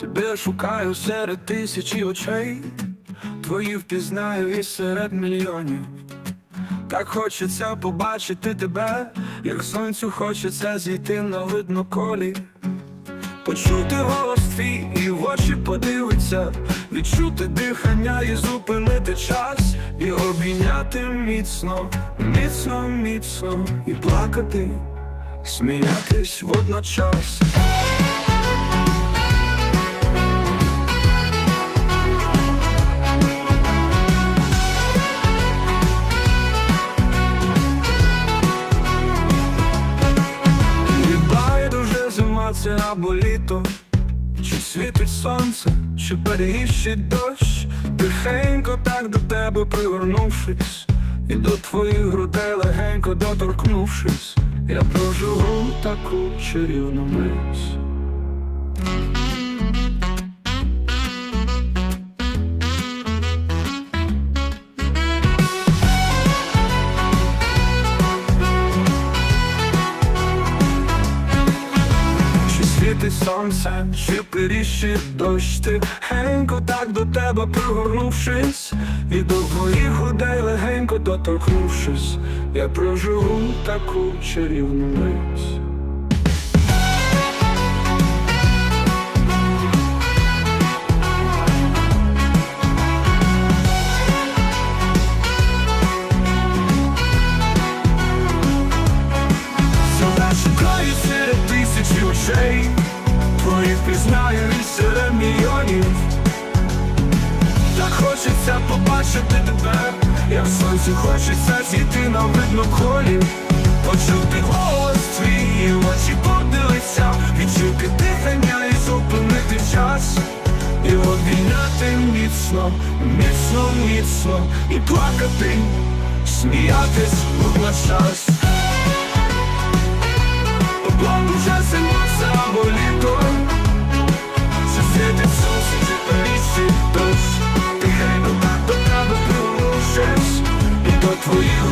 Тебе шукаю серед тисячі очей, твої впізнаю і серед мільйонів. Так хочеться побачити тебе, як сонцю хочеться зійти на видно колі. Почути голос твій і в очі подивиться, відчути дихання і зупинити час, і обійняти міцно, міцно, міцно, і плакати, сміятись водночас. Зима це або літо, чи світить сонце, чи перегіщить дощ, тихенько так до тебе привернувшись, і до твоїх грудей легенько доторкнувшись, я проживу таку чарівну мить. Чи світить сонце, чи періщить дощ Тихенько так до тебе пригорнувшись. І до твоїх легенько доторкнувшись. Я проживу таку чарівну мить хочеться побачити тебе, як сонцю хочеться зійти на видно колі. Почути голос твій, очі подивитися Відчути дихання і зупинити час. І обійняти міцно, міцно, міцно. І плакати, сміятись водночас. План І до